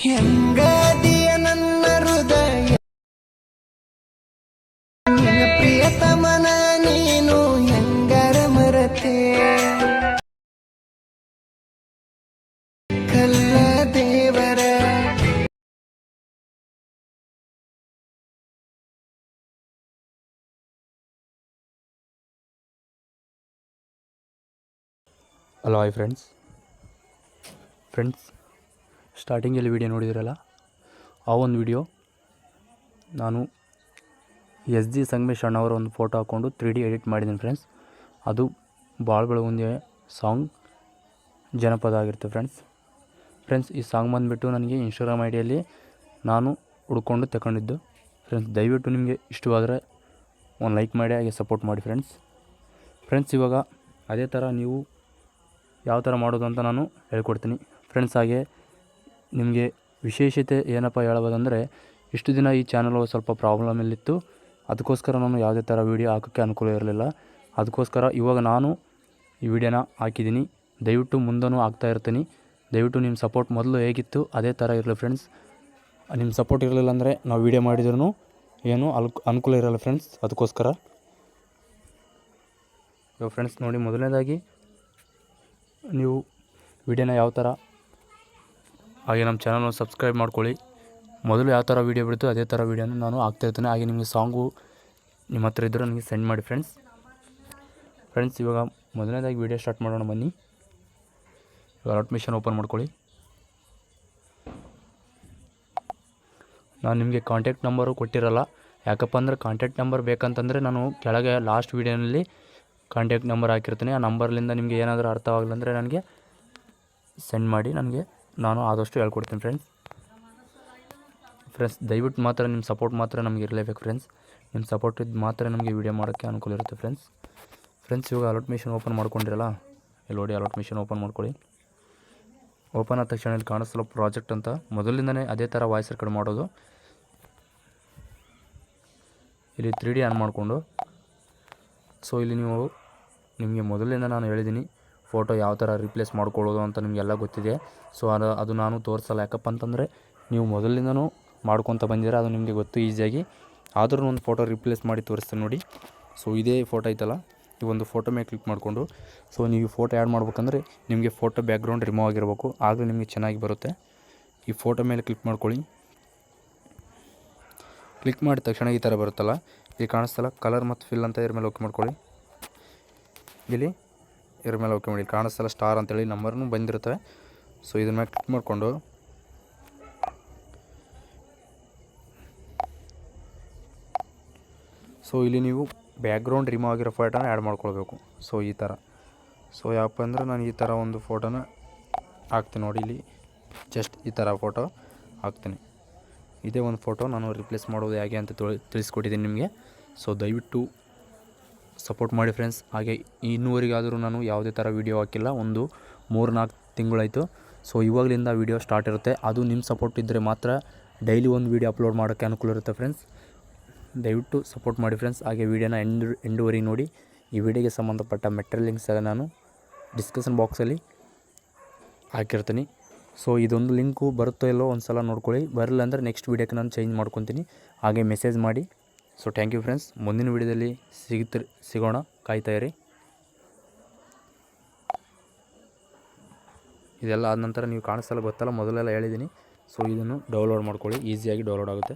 ಹೆಂಗದಿಯ ನನ್ನ ಹೃದಯ? ಪ್ರಿಯತಮನ ನೀನು ಹೆಂಗರ ಮರತೆ? ಕಲ್ಲ ದೇವರ. ಹಲೋ ಹಾಯ್ ಫ್ರೆಂಡ್ಸ್ ಫ್ರೆಂಡ್ಸ್ ಸ್ಟಾರ್ಟಿಂಗಲ್ಲಿ ವಿಡಿಯೋ ನೋಡಿದಿರಲ್ಲ, ಆ ಒಂದು ವಿಡಿಯೋ ನಾನು ಎಸ್ ಜಿ ಸಂಗಮೇಶ್ ಅಣ್ಣವರ ಒಂದು ಫೋಟೋ ಹಾಕ್ಕೊಂಡು ತ್ರೀ ಡಿ ಎಡಿಟ್ ಮಾಡಿದ್ದೀನಿ ಫ್ರೆಂಡ್ಸ್ ಅದು ಭಾಳ ಒಂದೇ ಸಾಂಗ್ ಜನಪದ ಆಗಿರುತ್ತೆ ಫ್ರೆಂಡ್ಸ್ ಫ್ರೆಂಡ್ಸ್ ಈ ಸಾಂಗ್ ಬಂದುಬಿಟ್ಟು ನನಗೆ ಇನ್ಸ್ಟಾಗ್ರಾಮ್ ಐಡಿಯಲ್ಲಿ ಡಿಯಲ್ಲಿ ನಾನು ಹುಡ್ಕೊಂಡು ತಗೊಂಡಿದ್ದು. ಫ್ರೆಂಡ್ಸ್ ದಯವಿಟ್ಟು ನಿಮಗೆ ಇಷ್ಟವಾದರೆ ಒಂದು ಲೈಕ್ ಮಾಡಿ, ಹಾಗೆ ಸಪೋರ್ಟ್ ಮಾಡಿ ಫ್ರೆಂಡ್ಸ್ ಫ್ರೆಂಡ್ಸ್ ಇವಾಗ ಅದೇ ಥರ ನೀವು ಯಾವ ಥರ ಮಾಡೋದು ಅಂತ ನಾನು ಹೇಳ್ಕೊಡ್ತೀನಿ. ಫ್ರೆಂಡ್ಸ್ ಹಾಗೆ ನಿಮಗೆ ವಿಶೇಷತೆ ಏನಪ್ಪ ಹೇಳಬೋದಂದರೆ, ಇಷ್ಟು ದಿನ ಈ ಚಾನಲು ಸ್ವಲ್ಪ ಪ್ರಾಬ್ಲಮಲ್ಲಿತ್ತು ಅದಕ್ಕೋಸ್ಕರ ನಾನು ಯಾವುದೇ ಥರ ವೀಡಿಯೋ ಹಾಕೋಕ್ಕೆ ಅನುಕೂಲ ಇರಲಿಲ್ಲ. ಅದಕ್ಕೋಸ್ಕರ ಇವಾಗ ನಾನು ಈ ವಿಡಿಯೋನ ಹಾಕಿದ್ದೀನಿ. ದಯವಿಟ್ಟು ಮುಂದೂ ಹಾಕ್ತಾ ಇರ್ತೀನಿ. ದಯವಿಟ್ಟು ನಿಮ್ಮ ಸಪೋರ್ಟ್ ಮೊದಲು ಹೇಗಿತ್ತು, ಅದೇ ಥರ ಇರಲಿ ಫ್ರೆಂಡ್ಸ್ ನಿಮ್ಮ ಸಪೋರ್ಟ್ ಇರಲಿಲ್ಲ ಅಂದರೆ ನಾವು ವೀಡಿಯೋ ಮಾಡಿದ್ರೂ ಏನು ಅನುಕೂಲ ಇರಲ್ಲ ಫ್ರೆಂಡ್ಸ್ ಅದಕ್ಕೋಸ್ಕರ. ಇವಾಗ ಫ್ರೆಂಡ್ಸ್ ನೋಡಿ ಮೊದಲನೇದಾಗಿ, ನೀವು ವಿಡಿಯೋನ ಯಾವ ಥರ ಹಾಗೆ ನಮ್ಮ ಚಾನಲ್ನ ಸಬ್ಸ್ಕ್ರೈಬ್ ಮಾಡ್ಕೊಳ್ಳಿ. ಮೊದಲು ಯಾವ ಥರ ವೀಡಿಯೋ ಬಿಡ್ತೋ ಅದೇ ಥರ ವೀಡಿಯೋನ ನಾನು ಹಾಕ್ತಾಯಿರ್ತೀನಿ ಹಾಗೆ ನಿಮಗೆ ಸಾಂಗು ನಿಮ್ಮ ಹತ್ರ ಇದ್ದರೆ ನನಗೆ ಸೆಂಡ್ ಮಾಡಿ ಫ್ರೆಂಡ್ಸ್ ಫ್ರೆಂಡ್ಸ್ ಇವಾಗ ಮೊದಲನೇದಾಗಿ ವೀಡಿಯೋ ಸ್ಟಾರ್ಟ್ ಮಾಡೋಣ ಬನ್ನಿ. ಇವಾಗ ಅಲಾಟ್ ಮಿಷನ್ ಓಪನ್ ಮಾಡ್ಕೊಳ್ಳಿ. ನಾನು ನಿಮಗೆ ಕಾಂಟ್ಯಾಕ್ಟ್ ನಂಬರು ಕೊಟ್ಟಿರಲ್ಲ. ಯಾಕಪ್ಪ ಅಂದರೆ ಕಾಂಟ್ಯಾಕ್ಟ್ ನಂಬರ್ ಬೇಕಂತಂದರೆ ನಾನು ಕೆಳಗೆ ಲಾಸ್ಟ್ ವೀಡಿಯೋನಲ್ಲಿ ಕಾಂಟ್ಯಾಕ್ಟ್ ನಂಬರ್ ಹಾಕಿರ್ತೀನಿ. ಆ ನಂಬರ್ಲಿಂದ ನಿಮಗೆ ಏನಾದರೂ ಅರ್ಥವಾಗಲ್ಲ ಅಂದರೆ ನನಗೆ ಸೆಂಡ್ ಮಾಡಿ. ನನಗೆ ನಾನು ಆದಷ್ಟು ಹೇಳ್ಕೊಡ್ತೀನಿ ಫ್ರೆಂಡ್ಸ್ ಫ್ರೆಂಡ್ಸ್ ದಯವಿಟ್ಟು ಮಾತ್ರ ನಿಮ್ಮ ಸಪೋರ್ಟ್ ಮಾತ್ರ ನಮಗೆ ಇರಲೇಬೇಕು ಫ್ರೆಂಡ್ಸ್ ನಿಮ್ಮ ಸಪೋರ್ಟ್ ಇದ್ದು ಮಾತ್ರ ನಮಗೆ ವೀಡಿಯೋ ಮಾಡೋಕ್ಕೆ ಅನುಕೂಲ ಇರುತ್ತೆ ಫ್ರೆಂಡ್ಸ್ ಫ್ರೆಂಡ್ಸ್ ಇವಾಗ ಅಲಾಟ್ ಮಿಷನ್ ಓಪನ್ ಮಾಡ್ಕೊಂಡಿರಲ್ಲ? ಇಲ್ಲಿ ನೋಡಿ ಅಲಾಟ್ ಮಿಷನ್ ಓಪನ್ ಮಾಡ್ಕೊಳ್ಳಿ. ಓಪನ್ ಆದ ತಕ್ಷಣ ಇಲ್ಲಿ ಕಾಣಿಸ್ತಲ್ಲ ಪ್ರಾಜೆಕ್ಟ್ ಅಂತ. ಮೊದಲಿಂದನೇ ಅದೇ ಥರ ವಾಯ್ಸ್ ರೆಕಾರ್ಡ್ ಮಾಡೋದು. ಇಲ್ಲಿ ತ್ರೀ ಡಿ ಆನ್ ಮಾಡಿಕೊಂಡು. ಸೊ ಇಲ್ಲಿ ನೀವು, ನಿಮಗೆ ಮೊದಲಿಂದ ನಾನು ಹೇಳಿದ್ದೀನಿ ಫೋಟೋ ಯಾವ ಥರ ರಿಪ್ಲೇಸ್ ಮಾಡ್ಕೊಳ್ಳೋದು ಅಂತ ನಿಮಗೆಲ್ಲ ಗೊತ್ತಿದೆ. ಸೊ, ಅದು ಅದು ನಾನು ತೋರಿಸಲ್ಲ. ಯಾಕಪ್ಪ ಅಂತಂದರೆ ನೀವು ಮೊದಲಿಂದನೂ ಮಾಡ್ಕೊತ ಬಂದಿರ, ಅದು ನಿಮಗೆ ಗೊತ್ತು, ಈಸಿಯಾಗಿ. ಆದರೂ ಒಂದು ಫೋಟೋ ರಿಪ್ಲೇಸ್ ಮಾಡಿ ತೋರಿಸ್ತೀನಿ ನೋಡಿ. ಸೊ, ಇದೇ ಫೋಟೋ ಐತಲ್ಲ, ಈ ಒಂದು ಫೋಟೋ ಮೇಲೆ ಕ್ಲಿಕ್ ಮಾಡಿಕೊಂಡು. ಸೊ, ನೀವು ಫೋಟೋ ಆ್ಯಡ್ ಮಾಡ್ಬೇಕಂದ್ರೆ ನಿಮಗೆ ಫೋಟೋ ಬ್ಯಾಕ್ಗ್ರೌಂಡ್ ರಿಮೂವ್ ಆಗಿರಬೇಕು. ಆಗಲೇ ನಿಮಗೆ ಚೆನ್ನಾಗಿ ಬರುತ್ತೆ. ಈ ಫೋಟೋ ಮೇಲೆ ಕ್ಲಿಕ್ ಮಾಡ್ಕೊಳ್ಳಿ. ಕ್ಲಿಕ್ ಮಾಡಿದ ತಕ್ಷಣ ಈ ಥರ ಬರುತ್ತಲ್ಲ, ಇಲ್ಲಿ ಕಾಣಿಸ್ತಲ್ಲ, ಕಲರ್ ಮತ್ತು ಫಿಲ್ ಅಂತ ಇದ್ರ ಮೇಲೆ ಓಕೆ ಮಾಡ್ಕೊಳ್ಳಿ. ಇಲ್ಲಿ ಇದ್ರ ಮೇಲೆ ಓಕೆ ಮಾಡಿ. ಕಾಣಿಸ್ತಲ್ಲ ಸ್ಟಾರ್ ಅಂತೇಳಿ ನಂಬರ್ನು ಬಂದಿರ್ತವೆ ಸೊ ಇದ್ರ ಮೇಲೆ ಕ್ಲಿಕ್ ಮಾಡಿಕೊಂಡು. ಸೊ ಇಲ್ಲಿ ನೀವು ಬ್ಯಾಕ್ಗ್ರೌಂಡ್ ರಿಮೂವ್ ಆಗಿರೋ ಫೋಟೋನ ಆ್ಯಡ್ ಮಾಡ್ಕೊಳ್ಬೇಕು. ಸೊ ಈ ಥರ ಸೊ ಯಾಕಪ್ಪ ಅಂದ್ರೆ ನಾನು ಈ ಥರ ಒಂದು ಫೋಟೋನ ಹಾಕ್ತೀನಿ ನೋಡಿ ಇಲ್ಲಿ. ಜಸ್ಟ್ ಈ ಥರ ಫೋಟೋ ಹಾಕ್ತೀನಿ. ಇದೇ ಒಂದು ಫೋಟೋ ನಾನು ರಿಪ್ಲೇಸ್ ಮಾಡೋದು ಹೇಗೆ ಅಂತ ತಿಳಿ ತಿಳಿಸ್ಕೊಟ್ಟಿದ್ದೀನಿ ನಿಮಗೆ. ಸೊ ದಯವಿಟ್ಟು ಸಪೋರ್ಟ್ ಮಾಡಿ ಫ್ರೆಂಡ್ಸ್. ಹಾಗೆ ಇನ್ನೂವರೆಗಾದರೂ ನಾನು ಯಾವುದೇ ಥರ ವೀಡಿಯೋ ಹಾಕಿಲ್ಲ. ಒಂದು ಮೂರು ನಾಲ್ಕು ತಿಂಗಳಾಯಿತು. ಸೊ, ಇವಾಗಲಿಂದ ವೀಡಿಯೋ ಸ್ಟಾರ್ಟ್ ಇರುತ್ತೆ. ಅದು ನಿಮ್ಮ ಸಪೋರ್ಟ್ ಇದ್ದರೆ ಮಾತ್ರ ಡೈಲಿ ಒಂದು ವೀಡಿಯೋ ಅಪ್ಲೋಡ್ ಮಾಡೋಕ್ಕೆ ಅನುಕೂಲ ಇರುತ್ತೆ ಫ್ರೆಂಡ್ಸ್. ದಯವಿಟ್ಟು ಸಪೋರ್ಟ್ ಮಾಡಿ ಫ್ರೆಂಡ್ಸ್. ಹಾಗೆ ವೀಡಿಯೋನ ಎಂಡ್, ಎಂಡುವರೆಗೆ ನೋಡಿ. ಈ ವಿಡಿಯೋಗೆ ಸಂಬಂಧಪಟ್ಟ ಮೆಟೀರಿಯಲ್ ಲಿಂಕ್ಸ್ ಎಲ್ಲ ನಾನು ಡಿಸ್ಕಷನ್ ಬಾಕ್ಸಲ್ಲಿ ಹಾಕಿರ್ತೀನಿ. ಸೊ, ಇದೊಂದು ಲಿಂಕು ಬರುತ್ತೋ ಇಲ್ಲೋ ಒಂದು ಸಲ ನೋಡ್ಕೊಳ್ಳಿ. ಬರಲ್ಲ ಅಂದರೆ ನೆಕ್ಸ್ಟ್ ವೀಡಿಯೋಕ್ಕೆ ನಾನು ಚೇಂಜ್ ಮಾಡ್ಕೊತೀನಿ. ಹಾಗೆ ಮೆಸೇಜ್ ಮಾಡಿ. ಸೊ ಥ್ಯಾಂಕ್ ಯು ಫ್ರೆಂಡ್ಸ್ ಮುಂದಿನ ವಿಡಿಯೋದಲ್ಲಿ ಸಿಗುತ್ತ, ಸಿಗೋಣ. ಕಾಯ್ತಾ ಇರಿ. ಇದೆಲ್ಲ ಆದ ನಂತರ ನೀವು ಕಾಣಿಸಲ್ಲ ಗೊತ್ತಲ್ಲ ಮೊದಲೆಲ್ಲ ಹೇಳಿದ್ದೀನಿ. ಸೊ ಇದನ್ನು ಡೌನ್ಲೋಡ್ ಮಾಡ್ಕೊಳ್ಳಿ. ಈಸಿಯಾಗಿ ಡೌನ್ಲೋಡ್ ಆಗುತ್ತೆ.